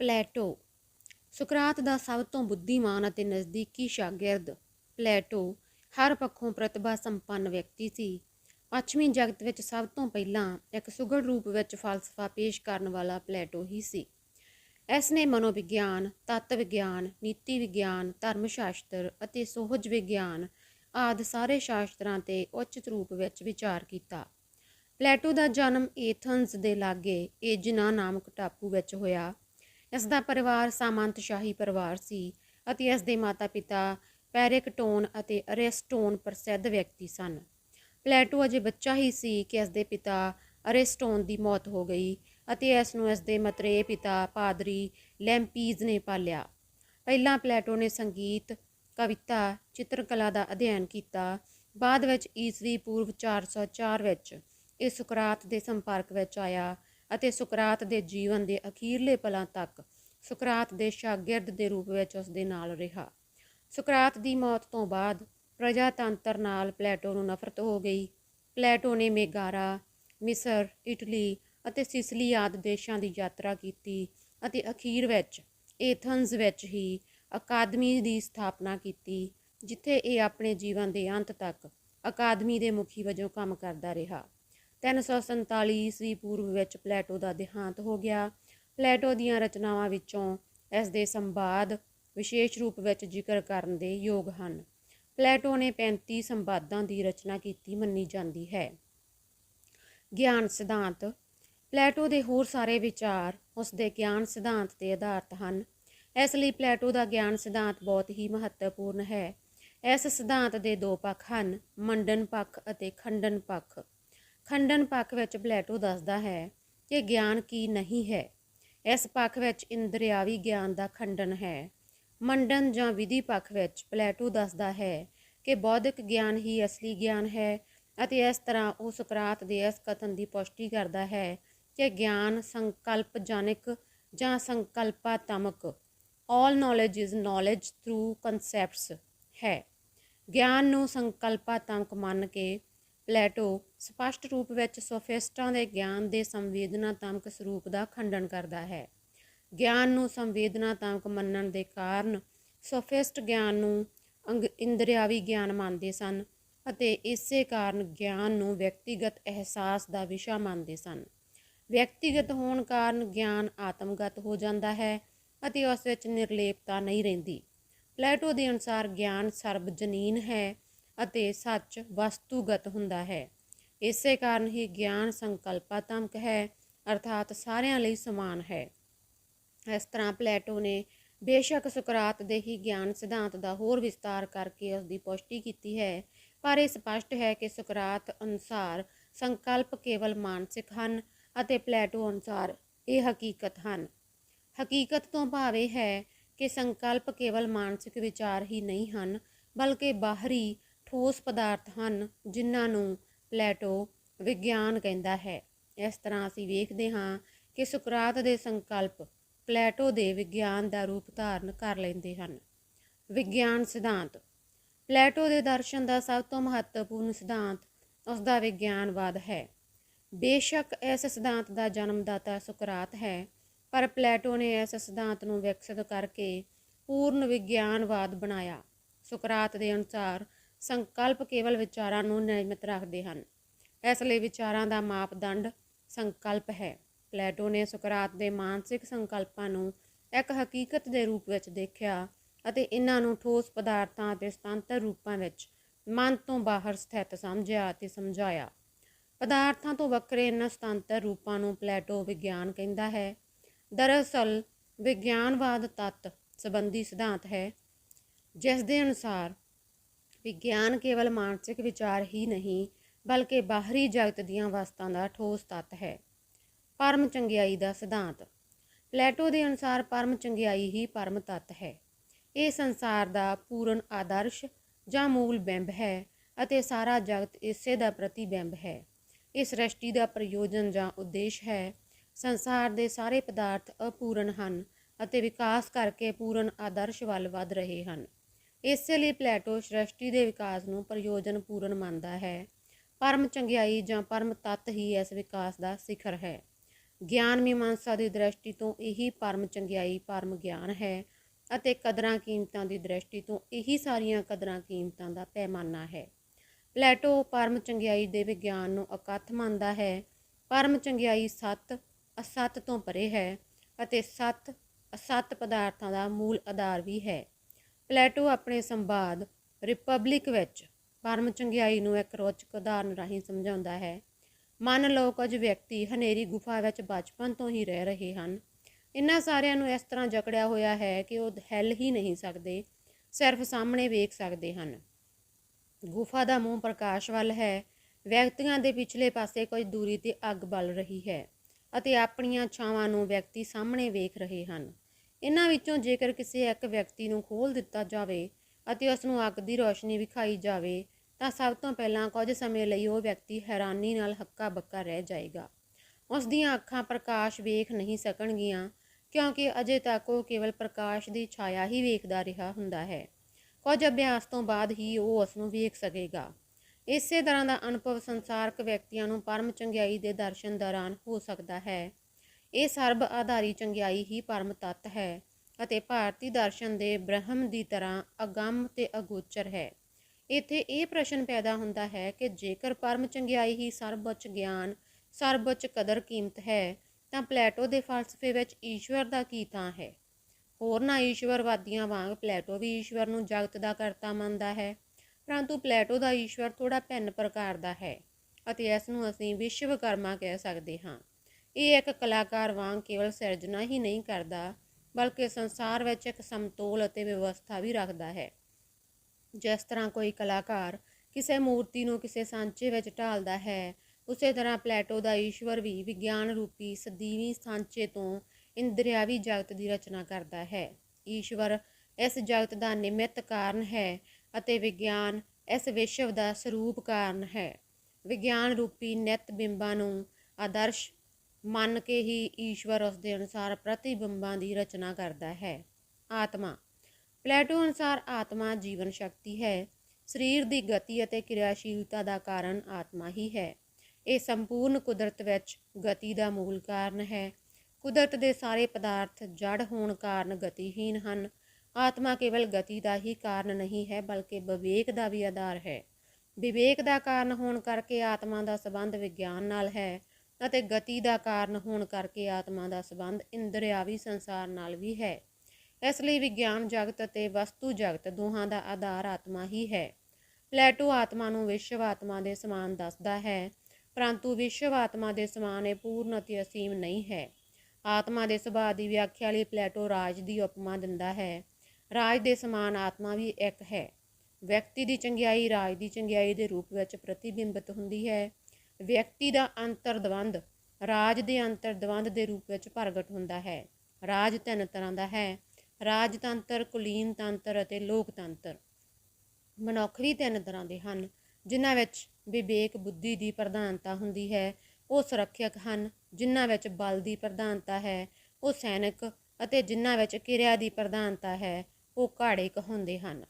ਪਲੇਟੋ। ਸੁਕਰਾਤ ਦਾ ਸਭ ਤੋਂ ਬੁੱਧੀਮਾਨ ਅਤੇ ਨਜ਼ਦੀਕੀ ਸ਼ਾਗਿਰਦ ਪਲੇਟੋ ਹਰ ਪੱਖੋਂ ਪ੍ਰਤਿਭਾ ਸੰਪੰਨ ਵਿਅਕਤੀ ਸੀ। ਪੱਛਮੀ ਜਗਤ ਵਿੱਚ ਸਭ ਤੋਂ ਪਹਿਲਾਂ ਇੱਕ ਸੁਗੜ ਰੂਪ ਵਿੱਚ ਫਲਸਫਾ ਪੇਸ਼ ਕਰਨ ਵਾਲਾ ਪਲੇਟੋ ਹੀ ਸੀ। ਇਸ ਨੇ ਮਨੋਵਿਗਿਆਨ ਤੱਤ ਵਿਗਿਆਨ ਨੀਤੀ ਵਿਗਿਆਨ ਧਰਮ ਸ਼ਾਸਤਰ ਅਤੇ ਸੋਹਜ ਵਿਗਿਆਨ ਆਦਿ ਸਾਰੇ ਸ਼ਾਸਤਰਾਂ ਤੇ ਉਚਿਤ ਰੂਪ ਵਿੱਚ ਵਿਚਾਰ ਕੀਤਾ। ਪਲੇਟੋ ਦਾ ਜਨਮ ਏਥਨਜ਼ ਦੇ ਲਾਗੇ ਏਜਨਾ ਨਾਮਕ ਟਾਪੂ ਵਿੱਚ ਹੋਇਆ। ਇਸ ਦਾ ਪਰਿਵਾਰ ਸਾਮੰਤਸ਼ਾਹੀ ਪਰਿਵਾਰ ਸੀ ਅਤੇ ਇਸ ਦੇ ਮਾਤਾ-ਪਿਤਾ ਪੈਰਿਕਟੋਨ ਅਤੇ ਅਰੇਸਟੋਨ ਪ੍ਰਸਿੱਧ ਵਿਅਕਤੀ ਸਨ। ਪਲੇਟੋ ਅਜੇ ਬੱਚਾ ਹੀ ਸੀ ਕਿ ਇਸ ਦੇ ਪਿਤਾ ਅਰੇਸਟੋਨ ਦੀ ਮੌਤ ਹੋ ਗਈ ਅਤੇ ਇਸ ਨੂੰ ਇਸ ਦੇ ਮਤਰੇਏ ਪਿਤਾ ਪਾਦਰੀ ਲੈਂਪੀਜ਼ ਨੇ ਪਾਲਿਆ। ਪਹਿਲਾਂ ਪਲੇਟੋ ਨੇ ਸੰਗੀਤ, ਕਵਿਤਾ, ਚਿੱਤਰਕਲਾ ਦਾ ਅਧਿਐਨ ਕੀਤਾ। ਬਾਅਦ ਵਿੱਚ ਈਸਵੀ ਪੂਰਵ 404 ਵਿੱਚ ਇਹ ਸੁਕਰਾਤ ਦੇ ਸੰਪਰਕ ਵਿੱਚ ਆਇਆ ਅਤੇ ਸੁਕਰਾਤ ਦੇ ਜੀਵਨ ਦੇ ਅਖੀਰਲੇ ਪਲਾਂ ਤੱਕ ਸੁਕਰਾਤ ਦੇ ਸ਼ਾਗਿਰਦ ਦੇ ਰੂਪ ਵਿੱਚ ਉਸ ਦੇ ਨਾਲ ਰਿਹਾ। ਸੁਕਰਾਤ ਦੀ ਮੌਤ ਤੋਂ ਬਾਅਦ ਪ੍ਰਜਾਤੰਤਰ ਨਾਲ ਪਲੇਟੋ ਨੂੰ ਨਫ਼ਰਤ ਹੋ ਗਈ। ਪਲੇਟੋ ਨੇ ਮੇਗਾਰਾ, ਮਿਸਰ, ਇਟਲੀ ਅਤੇ ਸਿਸਲੀ ਆਦਿ ਦੇਸ਼ਾਂ ਦੀ ਯਾਤਰਾ ਕੀਤੀ ਅਤੇ ਅਖੀਰ ਵਿੱਚ ਏਥਨਜ਼ ਵਿੱਚ ਹੀ ਅਕਾਦਮੀ ਦੀ ਸਥਾਪਨਾ ਕੀਤੀ, ਜਿੱਥੇ ਇਹ ਆਪਣੇ ਜੀਵਨ ਦੇ ਅੰਤ ਤੱਕ ਅਕਾਦਮੀ ਦੇ ਮੁਖੀ ਵਜੋਂ ਕੰਮ ਕਰਦਾ ਰਿਹਾ। 347 ਈਸਵੀ ਪੂਰਵ ਵਿੱਚ ਪਲੇਟੋ ਦਾ ਦੇਹਾਂਤ ਹੋ ਗਿਆ। ਪਲੇਟੋ ਦੀਆਂ ਰਚਨਾਵਾਂ ਵਿੱਚੋਂ ਇਸ ਦੇ ਸੰਵਾਦ ਵਿਸ਼ੇਸ਼ ਰੂਪ ਵਿੱਚ ਜ਼ਿਕਰ ਕਰਨ ਦੇ ਯੋਗ ਹਨ। ਪਲੇਟੋ ਨੇ 35 ਸੰਵਾਦਾਂ ਦੀ ਰਚਨਾ ਕੀਤੀ ਮੰਨੀ ਜਾਂਦੀ ਹੈ। ਗਿਆਨ ਸਿਧਾਂਤ। ਪਲੇਟੋ ਦੇ ਹੋਰ ਸਾਰੇ ਵਿਚਾਰ ਉਸ ਦੇ ਗਿਆਨ ਸਿਧਾਂਤ ਤੇ ਆਧਾਰਿਤ ਹਨ। ਇਸ ਲਈ ਪਲੇਟੋ ਦਾ ਗਿਆਨ ਸਿਧਾਂਤ ਬਹੁਤ ਹੀ ਮਹੱਤਵਪੂਰਨ ਹੈ। ਇਸ ਸਿਧਾਂਤ ਦੇ ਦੋ ਪੱਖ ਹਨ, ਮੰਡਨ ਪੱਖ ਅਤੇ ਖੰਡਨ ਪੱਖ। ਖੰਡਨ ਪੱਖ ਵਿੱਚ ਪਲੇਟੋ ਦੱਸਦਾ ਹੈ ਕਿ ਗਿਆਨ ਕੀ ਨਹੀਂ ਹੈ। ਇਸ ਪੱਖ ਵਿੱਚ ਇੰਦਰਿਆਵੀ ਗਿਆਨ ਦਾ ਖੰਡਨ ਹੈ। ਮੰਡਨ ਜਾਂ ਵਿਧੀ ਪੱਖ ਵਿੱਚ ਪਲੇਟੋ ਦੱਸਦਾ ਹੈ ਕਿ ਬੌਧਿਕ ਗਿਆਨ ਹੀ ਅਸਲੀ ਗਿਆਨ ਹੈ ਅਤੇ ਇਸ ਤਰ੍ਹਾਂ ਉਹ ਸੁਕਰਾਤ ਦੇ ਇਸ ਕਥਨ ਦੀ ਪੁਸ਼ਟੀ ਕਰਦਾ ਹੈ ਕਿ ਗਿਆਨ ਸੰਕਲਪ ਜਨਕ ਜਾਂ ਸੰਕਲਪਾਤਮਕ, all knowledge is knowledge through concepts ਹੈ। ਗਿਆਨ ਨੂੰ ਸੰਕਲਪਾਤਮਕ ਮੰਨ ਕੇ ਪਲੇਟੋ ਸਪਸ਼ਟ ਰੂਪ ਵਿੱਚ ਸੋਫਿਸਟਾਂ ਦੇ ਗਿਆਨ ਦੇ ਸੰਵੇਦਨਾਤਮਕ ਸਰੂਪ ਦਾ ਖੰਡਨ ਕਰਦਾ ਹੈ। ਗਿਆਨ ਨੂੰ ਸੰਵੇਦਨਾਤਮਕ ਮੰਨਣ ਦੇ ਕਾਰਨ ਸੋਫਿਸਟ ਗਿਆਨ ਨੂੰ ਅੰਗ ਇੰਦਰਿਆਵੀ ਗਿਆਨ ਮੰਨਦੇ ਸਨ ਅਤੇ ਇਸੇ ਕਾਰਨ ਗਿਆਨ ਨੂੰ ਵਿਅਕਤੀਗਤ ਅਹਿਸਾਸ ਦਾ ਵਿਸ਼ਾ ਮੰਨਦੇ ਸਨ। ਵਿਅਕਤੀਗਤ ਹੋਣ ਕਾਰਨ ਗਿਆਨ ਆਤਮਗਤ ਹੋ ਜਾਂਦਾ ਹੈ ਅਤੇ ਉਸ ਵਿੱਚ ਨਿਰਲੇਪਤਾ ਨਹੀਂ ਰਹਿੰਦੀ। ਪਲੇਟੋ ਦੇ ਅਨੁਸਾਰ ਗਿਆਨ ਸਰਬਜਨੀਨ ਹੈ ਅਤੇ ਸੱਚ ਵਸਤੂਗਤ ਹੁੰਦਾ ਹੈ। ਇਸੇ ਕਾਰਨ ਹੀ ਗਿਆਨ ਸੰਕਲਪਾਤਮਕ ਹੈ, ਅਰਥਾਤ ਸਾਰਿਆਂ ਲਈ ਸਮਾਨ ਹੈ। ਇਸ ਤਰ੍ਹਾਂ ਪਲੇਟੋ ਨੇ ਬੇਸ਼ੱਕ ਸੁਕਰਾਤ ਦੇ ਹੀ ਗਿਆਨ ਸਿਧਾਂਤ ਦਾ ਹੋਰ ਵਿਸਤਾਰ ਕਰਕੇ ਉਸ ਦੀ ਪੁਸ਼ਟੀ ਕੀਤੀ ਹੈ, ਪਰ ਇਹ ਸਪਸ਼ਟ ਹੈ ਕਿ ਸੁਕਰਾਤ ਅਨੁਸਾਰ ਸੰਕਲਪ ਕੇਵਲ ਮਾਨਸਿਕ ਹਨ ਅਤੇ ਪਲੇਟੋ ਅਨੁਸਾਰ ਇਹ ਹਕੀਕਤ ਹਨ। ਹਕੀਕਤ ਤੋਂ ਭਾਵ ਇਹ ਹੈ ਕਿ ਸੰਕਲਪ ਕੇਵਲ ਮਾਨਸਿਕ ਵਿਚਾਰ ਹੀ ਨਹੀਂ ਹਨ, ਬਲਕਿ ਬਾਹਰੀ ਠੋਸ ਪਦਾਰਥ ਹਨ ਜਿਨ੍ਹਾਂ ਨੂੰ ਪਲੇਟੋ ਵਿਗਿਆਨ ਕਹਿੰਦਾ ਹੈ। ਇਸ ਤਰ੍ਹਾਂ ਅਸੀਂ ਵੇਖਦੇ ਹਾਂ ਕਿ ਸੁਕਰਾਤ ਦੇ ਸੰਕਲਪ ਪਲੇਟੋ ਦੇ ਵਿਗਿਆਨ ਦਾ ਰੂਪ ਧਾਰਨ ਕਰ ਲੈਂਦੇ ਹਨ। ਵਿਗਿਆਨ ਸਿਧਾਂਤ। ਪਲੇਟੋ ਦੇ ਦਰਸ਼ਨ ਦਾ ਸਭ ਤੋਂ ਮਹੱਤਵਪੂਰਨ ਸਿਧਾਂਤ ਉਸ ਦਾ ਵਿਗਿਆਨਵਾਦ ਹੈ। ਬੇਸ਼ੱਕ ਇਸ ਸਿਧਾਂਤ ਦਾ ਜਨਮਦਾਤਾ ਸੁਕਰਾਤ ਹੈ, ਪਰ ਪਲੇਟੋ ਨੇ ਇਸ ਸਿਧਾਂਤ ਨੂੰ ਵਿਕਸਿਤ ਕਰਕੇ ਪੂਰਨ ਵਿਗਿਆਨਵਾਦ ਬਣਾਇਆ। ਸੁਕਰਾਤ ਦੇ ਅਨੁਸਾਰ ਸੰਕਲਪ ਕੇਵਲ ਵਿਚਾਰਾਂ ਨੂੰ ਨਿਯਮਿਤ ਰੱਖਦੇ ਹਨ। ਇਸ ਲਈ ਵਿਚਾਰਾਂ ਦਾ ਮਾਪਦੰਡ ਸੰਕਲਪ ਹੈ। ਪਲੇਟੋ ਨੇ ਸੁਕਰਾਤ ਦੇ ਮਾਨਸਿਕ ਸੰਕਲਪਾਂ ਨੂੰ ਇੱਕ ਹਕੀਕਤ ਦੇ ਰੂਪ ਵਿੱਚ ਦੇਖਿਆ ਅਤੇ ਇਹਨਾਂ ਨੂੰ ਠੋਸ ਪਦਾਰਥਾਂ ਅਤੇ ਸੁਤੰਤਰ ਰੂਪਾਂ ਵਿੱਚ ਮਨ ਤੋਂ ਬਾਹਰ ਸਥਿਤ ਸਮਝਿਆ ਅਤੇ ਸਮਝਾਇਆ। ਪਦਾਰਥਾਂ ਤੋਂ ਵੱਖਰੇ ਇਹਨਾਂ ਸੁਤੰਤਰ ਰੂਪਾਂ ਨੂੰ ਪਲੇਟੋ ਵਿਗਿਆਨ ਕਹਿੰਦਾ ਹੈ। ਦਰਅਸਲ, ਵਿਗਿਆਨਵਾਦ ਤੱਤ ਸੰਬੰਧੀ ਸਿਧਾਂਤ ਹੈ, ਜਿਸ ਦੇ ਅਨੁਸਾਰ ਵਿਗਿਆਨ ਕੇਵਲ ਮਾਨਸਿਕ ਵਿਚਾਰ ਹੀ ਨਹੀਂ, ਬਲਕਿ ਬਾਹਰੀ ਜਗਤ ਦੀਆਂ ਵਸਤਾਂ ਦਾ ਠੋਸ ਤੱਤ ਹੈ। ਪਰਮ ਚੰਗਿਆਈ ਦਾ ਸਿਧਾਂਤ। ਪਲੇਟੋ ਦੇ ਅਨੁਸਾਰ ਪਰਮ ਚੰਗਿਆਈ ਹੀ ਪਰਮ ਤੱਤ ਹੈ। ਇਹ ਸੰਸਾਰ ਦਾ ਪੂਰਨ ਆਦਰਸ਼ ਜਾਂ ਮੂਲ ਬਿੰਬ ਹੈ ਅਤੇ ਸਾਰਾ ਜਗਤ ਇਸੇ ਦਾ ਪ੍ਰਤੀਬਿੰਬ ਹੈ। ਇਹ ਸ੍ਰਿਸ਼ਟੀ ਦਾ ਪ੍ਰਯੋਜਨ ਜਾਂ ਉਦੇਸ਼ ਹੈ, ਸੰਸਾਰ ਦੇ ਸਾਰੇ ਪਦਾਰਥ ਅਪੂਰਨ ਹਨ ਅਤੇ ਵਿਕਾਸ ਕਰਕੇ ਪੂਰਨ ਆਦਰਸ਼ ਵੱਲ ਵੱਧ ਰਹੇ ਹਨ। ਇਸੇ ਲਈ ਪਲੇਟੋ ਸ੍ਰਿਸ਼ਟੀ ਦੇ ਵਿਕਾਸ ਨੂੰ ਪ੍ਰਯੋਜਨ ਪੂਰਨ ਮੰਨਦਾ ਹੈ। ਪਰਮ ਚੰਗਿਆਈ ਜਾਂ ਪਰਮ ਤੱਤ ਹੀ ਇਸ ਵਿਕਾਸ ਦਾ ਸਿਖਰ ਹੈ। ਗਿਆਨ ਮੀਮਾਂਸਾ ਦੀ ਦ੍ਰਿਸ਼ਟੀ ਤੋਂ ਇਹੀ ਪਰਮ ਚੰਗਿਆਈ ਪਰਮ ਗਿਆਨ ਹੈ ਅਤੇ ਕਦਰਾਂ ਕੀਮਤਾਂ ਦੀ ਦ੍ਰਿਸ਼ਟੀ ਤੋਂ ਇਹੀ ਸਾਰੀਆਂ ਕਦਰਾਂ ਕੀਮਤਾਂ ਦਾ ਪੈਮਾਨਾ ਹੈ। ਪਲੇਟੋ ਪਰਮ ਚੰਗਿਆਈ ਦੇ ਵਿਗਿਆਨ ਨੂੰ ਅਕਥ ਮੰਨਦਾ ਹੈ। ਪਰਮ ਚੰਗਿਆਈ ਸੱਤ, ਅਸੱਤ ਤੋਂ ਪਰੇ ਹੈ ਅਤੇ ਸੱਤ, ਅਸੱਤ ਪਦਾਰਥਾਂ ਦਾ ਮੂਲ ਆਧਾਰ ਵੀ ਹੈ। ਪਲੇਟੋ ਆਪਣੇ ਸੰਵਾਦ ਰਿਪਬਲਿਕ ਵਿੱਚ ਪਰਮ ਚੰਗਿਆਈ ਨੂੰ ਇੱਕ ਰੋਚਕ ਉਦਾਹਰਨ ਰਾਹੀਂ ਸਮਝਾਉਂਦਾ ਹੈ। ਮੰਨ ਲਓ ਕੁਝ ਵਿਅਕਤੀ ਹਨੇਰੀ ਗੁਫਾ ਵਿੱਚ ਬਚਪਨ ਤੋਂ ਹੀ ਰਹਿ ਰਹੇ ਹਨ। ਇਹਨਾਂ ਸਾਰਿਆਂ ਨੂੰ ਇਸ ਤਰ੍ਹਾਂ ਜਕੜਿਆ ਹੋਇਆ ਹੈ ਕਿ ਉਹ ਹਿੱਲ ਹੀ ਨਹੀਂ ਸਕਦੇ, ਸਿਰਫ ਸਾਹਮਣੇ ਵੇਖ ਸਕਦੇ ਹਨ। ਗੁਫਾ ਦਾ ਮੂੰਹ ਪ੍ਰਕਾਸ਼ ਵੱਲ ਹੈ। ਵਿਅਕਤੀਆਂ ਦੇ ਪਿਛਲੇ ਪਾਸੇ ਕੁਝ ਦੂਰੀ ਤੇ ਅੱਗ ਬਲ ਰਹੀ ਹੈ ਅਤੇ ਆਪਣੀਆਂ ਛਾਵਾਂ ਨੂੰ ਵਿਅਕਤੀ ਸਾਹਮਣੇ ਵੇਖ ਰਹੇ ਹਨ। ਇਹਨਾਂ ਵਿੱਚੋਂ ਜੇਕਰ ਕਿਸੇ ਇੱਕ ਵਿਅਕਤੀ ਨੂੰ ਖੋਲ ਦਿੱਤਾ ਜਾਵੇ ਅਤੇ ਉਸ ਨੂੰ ਅੱਗ ਦੀ ਰੋਸ਼ਨੀ ਵਿਖਾਈ ਜਾਵੇ, ਤਾਂ ਸਭ ਤੋਂ ਪਹਿਲਾਂ ਕੁਝ ਸਮੇਂ ਲਈ ਉਹ ਵਿਅਕਤੀ ਹੈਰਾਨੀ ਨਾਲ ਹੱਕਾ ਬੱਕਾ ਰਹਿ ਜਾਏਗਾ। ਉਸ ਦੀਆਂ ਅੱਖਾਂ ਪ੍ਰਕਾਸ਼ ਵੇਖ ਨਹੀਂ ਸਕਣਗੀਆਂ, ਕਿਉਂਕਿ ਅਜੇ ਤੱਕ ਉਹ ਕੇਵਲ ਪ੍ਰਕਾਸ਼ ਦੀ ਛਾਇਆ ਹੀ ਵੇਖਦਾ ਰਿਹਾ ਹੁੰਦਾ ਹੈ। ਕੁਝ ਅਭਿਆਸ ਤੋਂ ਬਾਅਦ ਹੀ ਉਹ ਉਸ ਨੂੰ ਵੇਖ ਸਕੇਗਾ। ਇਸੇ ਤਰ੍ਹਾਂ ਦਾ ਅਨੁਭਵ ਸੰਸਾਰਕ ਵਿਅਕਤੀਆਂ ਨੂੰ ਪਰਮ ਚੰਗਿਆਈ ਦੇ ਦਰਸ਼ਨ ਦੌਰਾਨ ਹੋ ਸਕਦਾ ਹੈ। ਇਹ ਸਰਬ ਆਧਾਰੀ ਚੰਗਿਆਈ ਹੀ ਪਰਮ ਤੱਤ ਹੈ ਅਤੇ ਭਾਰਤੀ ਦਰਸ਼ਨ ਦੇ ਬ੍ਰਹਮ ਦੀ ਤਰ੍ਹਾਂ ਅਗੰਮ ਤੇ ਅਗੋਚਰ ਹੈ। ਇੱਥੇ ਇਹ ਪ੍ਰਸ਼ਨ ਪੈਦਾ ਹੁੰਦਾ ਹੈ ਕਿ ਜੇਕਰ ਪਰਮ ਚੰਗਿਆਈ ਹੀ ਸਰਬਉੱਚ ਗਿਆਨ ਸਰਬਉੱਚ ਕਦਰ ਕੀਮਤ ਹੈ, ਤਾਂ ਪਲੇਟੋ ਦੇ ਫਲਸਫੇ ਵਿੱਚ ਈਸ਼ਵਰ ਦਾ ਕੀ ਥਾਂ ਹੈ? ਹੋਰਨਾਂ ਈਸ਼ਵਰਵਾਦੀਆਂ ਵਾਂਗ ਪਲੇਟੋ ਵੀ ਈਸ਼ਵਰ ਨੂੰ ਜਗਤ ਦਾ ਕਰਤਾ ਮੰਨਦਾ ਹੈ, ਪਰੰਤੂ ਪਲੇਟੋ ਦਾ ਈਸ਼ਵਰ ਥੋੜਾ ਭਿੰਨ ਪ੍ਰਕਾਰ ਦਾ ਹੈ ਅਤੇ ਇਸ ਨੂੰ ਅਸੀਂ ਵਿਸ਼ਵਕਰਮਾ ਕਹਿ ਸਕਦੇ ਹਾਂ। ਇਹ ਇੱਕ ਕਲਾਕਾਰ ਵਾਂਗ ਕੇਵਲ ਸਿਰਜਣਾ ਹੀ ਨਹੀਂ ਕਰਦਾ, ਬਲਕਿ ਸੰਸਾਰ ਵਿੱਚ ਇੱਕ ਸਮਤੋਲ ਅਤੇ ਵਿਵਸਥਾ ਵੀ ਰੱਖਦਾ ਹੈ। ਜਿਸ ਤਰ੍ਹਾਂ ਕੋਈ ਕਲਾਕਾਰ ਕਿਸੇ ਮੂਰਤੀ ਨੂੰ ਕਿਸੇ ਸਾਂਚੇ ਵਿੱਚ ਢਾਲਦਾ ਹੈ, ਉਸੇ ਤਰ੍ਹਾਂ ਪਲੇਟੋ ਦਾ ਈਸ਼ਵਰ ਵੀ ਵਿਗਿਆਨ ਰੂਪੀ ਸਦੀਵੀ ਸਾਂਚੇ ਤੋਂ ਇੰਦਰਿਆਵੀ ਜਗਤ ਦੀ ਰਚਨਾ ਕਰਦਾ ਹੈ। ਈਸ਼ਵਰ ਇਸ ਜਗਤ ਦਾ ਨਿਮਿਤ ਕਾਰਨ ਹੈ ਅਤੇ ਵਿਗਿਆਨ ਇਸ ਵਿਸ਼ਵ ਦਾ ਸਰੂਪ ਕਾਰਨ ਹੈ। ਵਿਗਿਆਨ ਰੂਪੀ ਨਿਤ ਬਿੰਬਾਂ ਨੂੰ ਆਦਰਸ਼ ਮੰਨ ਕੇ ਹੀ ਈਸ਼ਵਰ ਉਸ ਦੇ ਅਨੁਸਾਰ ਪ੍ਰਤੀਬਿੰਬਾਂ ਦੀ ਰਚਨਾ ਕਰਦਾ ਹੈ। ਆਤਮਾ। ਪਲੇਟੋ ਅਨੁਸਾਰ ਆਤਮਾ ਜੀਵਨ ਸ਼ਕਤੀ ਹੈ। ਸਰੀਰ ਦੀ ਗਤੀ ਅਤੇ ਕਿਰਿਆਸ਼ੀਲਤਾ ਦਾ ਕਾਰਨ ਆਤਮਾ ਹੀ ਹੈ। ਇਹ ਸੰਪੂਰਨ ਕੁਦਰਤ ਵਿੱਚ ਗਤੀ ਦਾ ਮੂਲ ਕਾਰਨ ਹੈ। ਕੁਦਰਤ ਦੇ ਸਾਰੇ ਪਦਾਰਥ ਜੜ ਹੋਣ ਕਾਰਨ ਗਤੀਹੀਨ ਹਨ। ਆਤਮਾ ਕੇਵਲ ਗਤੀ ਦਾ ਹੀ ਕਾਰਨ ਨਹੀਂ ਹੈ, ਬਲਕਿ ਵਿਵੇਕ ਦਾ ਵੀ ਆਧਾਰ ਹੈ। ਵਿਵੇਕ ਦਾ ਕਾਰਨ ਹੋਣ ਕਰਕੇ ਆਤਮਾ ਦਾ ਸੰਬੰਧ ਵਿਗਿਆਨ ਨਾਲ ਹੈ। ਅਤੇ ਗਤੀ ਦਾ ਕਾਰਨ ਹੋਣ ਕਰਕੇ ਆਤਮਾ ਦਾ ਸੰਬੰਧ ਇੰਦਰਿਆਵੀ ਸੰਸਾਰ ਨਾਲ ਵੀ ਹੈ। ਇਸ ਲਈ ਵਿਗਿਆਨ ਜਗਤ ਅਤੇ ਵਸਤੂ ਜਗਤ ਦੋਹਾਂ ਦਾ ਆਧਾਰ ਆਤਮਾ ਹੀ ਹੈ। ਪਲੇਟੋ ਆਤਮਾ ਨੂੰ ਵਿਸ਼ਵ ਆਤਮਾ ਦੇ ਸਮਾਨ ਦੱਸਦਾ ਹੈ, ਪਰੰਤੂ ਵਿਸ਼ਵ ਆਤਮਾ ਦੇ ਸਮਾਨ ਇਹ ਪੂਰਨ ਅਤੇ ਅਸੀਮ ਨਹੀਂ ਹੈ। ਆਤਮਾ ਦੇ ਸੁਭਾਅ ਦੀ ਵਿਆਖਿਆ ਲਈ ਪਲੇਟੋ ਰਾਜ ਦੀ ਉਪਮਾ ਦਿੰਦਾ ਹੈ। ਰਾਜ ਦੇ ਸਮਾਨ ਆਤਮਾ ਵੀ ਇੱਕ ਹੈ। ਵਿਅਕਤੀ ਦੀ ਚੰਗਿਆਈ ਰਾਜ ਦੀ ਚੰਗਿਆਈ ਦੇ ਰੂਪ ਵਿੱਚ ਪ੍ਰਤੀਬਿੰਬਤ ਹੁੰਦੀ ਹੈ। ਵਿਅਕਤੀ ਦਾ ਅੰਤਰਦਵੰਦ, ਰਾਜ ਦੇ ਅੰਤਰਦਵੰਦ ਦੇ ਰੂਪ ਵਿੱਚ ਪ੍ਰਗਟ ਹੁੰਦਾ ਹੈ। ਰਾਜ ਤਿੰਨ ਤਰ੍ਹਾਂ ਦਾ ਹੈ। ਰਾਜਤੰਤਰ ਕੁਲੀਨ ਤੰਤਰ ਅਤੇ ਲੋਕਤੰਤਰ। ਮਨੁੱਖ ਵੀ ਤਿੰਨ ਤਰ੍ਹਾਂ ਦੇ ਹਨ, ਜਿਨ੍ਹਾਂ ਵਿੱਚ ਵਿਵੇਕ ਬੁੱਧੀ ਦੀ ਪ੍ਰਧਾਨਤਾ ਹੁੰਦੀ ਹੈ, ਉਹ ਸੁਰੱਖਿਅਕ ਹਨ, ਜਿਨ੍ਹਾਂ ਵਿੱਚ ਬਲ ਦੀ ਪ੍ਰਧਾਨਤਾ ਹੈ, ਉਹ ਸੈਨਿਕ ਅਤੇ ਜਿਨ੍ਹਾਂ ਵਿੱਚ ਕਿਰਿਆ ਦੀ ਪ੍ਰਧਾਨਤਾ ਹੈ, ਉਹ ਘਾੜੇ ਕਹਾਉਂਦੇ ਹਨ।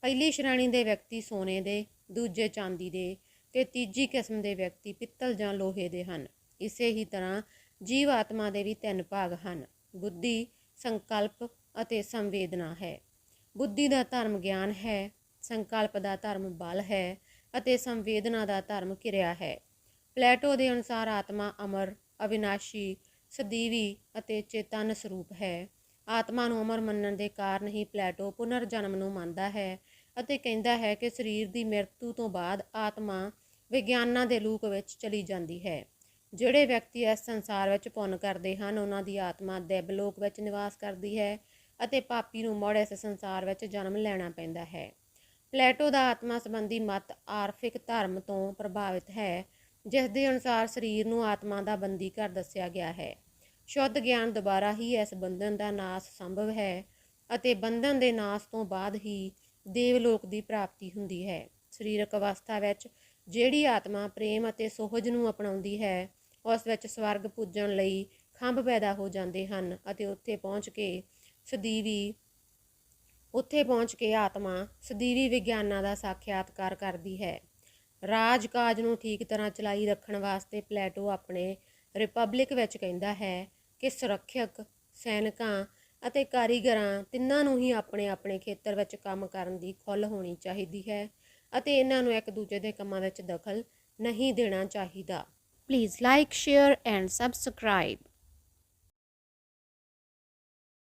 ਪਹਿਲੀ ਸ਼੍ਰੇਣੀ ਦੇ ਵਿਅਕਤੀ ਸੋਨੇ ਦੇ, ਦੂਜੇ ਚਾਂਦੀ ਦੇ ਤੇ ਤੀਜੀ ਕਿਸਮ ਦੇ ਵਿਅਕਤੀ ਪਿੱਤਲ ਜਾਂ ਲੋਹੇ ਦੇ ਹਨ। ਇਸੇ ਹੀ ਤਰ੍ਹਾਂ ਜੀਵ ਆਤਮਾ ਦੇ ਵੀ ਤਿੰਨ ਭਾਗ ਹਨ। ਬੁੱਧੀ, ਸੰਕਲਪ ਅਤੇ ਸੰਵੇਦਨਾ ਹੈ। ਬੁੱਧੀ ਦਾ ਧਰਮ ਗਿਆਨ ਹੈ, ਸੰਕਲਪ ਦਾ ਧਰਮ ਬਲ ਹੈ ਅਤੇ ਸੰਵੇਦਨਾ ਦਾ ਧਰਮ ਕਿਰਿਆ ਹੈ। ਪਲੇਟੋ ਦੇ ਅਨੁਸਾਰ ਆਤਮਾ ਅਮਰ, ਅਵਿਨਾਸ਼ੀ, ਸਦੀਵੀ ਅਤੇ ਚੇਤਨ ਸਰੂਪ ਹੈ। ਆਤਮਾ ਨੂੰ ਅਮਰ ਮੰਨਣ ਦੇ ਕਾਰਨ ਹੀ ਪਲੇਟੋ ਪੁਨਰ ਜਨਮ ਨੂੰ ਮੰਨਦਾ ਹੈ ਅਤੇ ਕਹਿੰਦਾ ਹੈ ਕਿ ਸਰੀਰ ਦੀ ਮਰਤੂ ਤੋਂ ਬਾਅਦ ਆਤਮਾ ਵਿਗਿਆਨਾਂ ਦੇ ਲੂਕ ਵਿੱਚ ਚਲੀ ਜਾਂਦੀ ਹੈ। ਜਿਹੜੇ ਵਿਅਕਤੀ ਇਸ ਸੰਸਾਰ ਵਿੱਚ ਪੁੰਨ ਕਰਦੇ ਹਨ, ਉਹਨਾਂ ਦੀ ਆਤਮਾ ਦੇਵਲੋਕ ਵਿੱਚ ਨਿਵਾਸ ਕਰਦੀ ਹੈ ਅਤੇ ਪਾਪੀ ਨੂੰ ਮੁੜ ਇਸ ਸੰਸਾਰ ਵਿੱਚ ਜਨਮ ਲੈਣਾ ਪੈਂਦਾ ਹੈ। ਪਲੇਟੋ ਦਾ ਆਤਮਾ ਸੰਬੰਧੀ ਮਤ ਆਰਫਿਕ ਧਰਮ ਤੋਂ ਪ੍ਰਭਾਵਿਤ ਹੈ, ਜਿਸ ਦੇ ਅਨੁਸਾਰ ਸਰੀਰ ਨੂੰ ਆਤਮਾ ਦਾ ਬੰਦੀ ਘਰ ਦੱਸਿਆ ਗਿਆ ਹੈ। ਸ਼ੁੱਧ ਗਿਆਨ ਦੁਬਾਰਾ ਹੀ ਇਸ ਬੰਧਨ ਦਾ ਨਾਸ ਸੰਭਵ ਹੈ ਅਤੇ ਬੰਧਨ ਦੇ ਨਾਸ ਤੋਂ ਬਾਅਦ ਹੀ ਦੇਵ ਲੋਕ ਦੀ ਪ੍ਰਾਪਤੀ ਹੁੰਦੀ ਹੈ। ਸਰੀਰਕ ਅਵਸਥਾ ਵਿੱਚ ਜਿਹੜੀ ਆਤਮਾ ਪ੍ਰੇਮ ਅਤੇ ਸੋਹਜ ਨੂੰ ਅਪਣਾਉਂਦੀ ਹੈ, ਉਸ ਵਿੱਚ ਸਵਰਗ ਪੁੱਜਣ ਲਈ ਖੰਭ ਪੈਦਾ ਹੋ ਜਾਂਦੇ ਹਨ ਅਤੇ ਉੱਥੇ ਪਹੁੰਚ ਕੇ ਸਦੀਵੀ, ਉੱਥੇ ਪਹੁੰਚ ਕੇ ਆਤਮਾ ਸਦੀਵੀ ਵਿਗਿਆਨਾਂ ਦਾ ਸਾਖਿਆਤਕਾਰ ਕਰਦੀ ਹੈ। ਰਾਜ ਕਾਜ ਨੂੰ ਠੀਕ ਤਰ੍ਹਾਂ ਚਲਾਈ ਰੱਖਣ ਵਾਸਤੇ ਪਲੇਟੋ ਆਪਣੇ ਰਿਪਬਲਿਕ ਵਿੱਚ ਕਹਿੰਦਾ ਹੈ ਕਿ ਸੁਰੱਖਿਅਕ ਸੈਨਿਕਾਂ ਅਤੇ ਕਾਰੀਗਰਾਂ ਤਿੰਨਾਂ ਨੂੰ ਹੀ ਆਪਣੇ ਆਪਣੇ ਖੇਤਰ ਵਿੱਚ ਕੰਮ ਕਰਨ ਦੀ ਖੁੱਲ੍ਹ ਹੋਣੀ ਚਾਹੀਦੀ ਹੈ। ਅਤੇ ਇਹਨਾਂ ਨੂੰ ਇੱਕ ਦੂਜੇ ਦੇ ਕੰਮਾਂ ਵਿੱਚ ਦਖਲ ਨਹੀਂ ਦੇਣਾ ਚਾਹੀਦਾ। Please like share and subscribe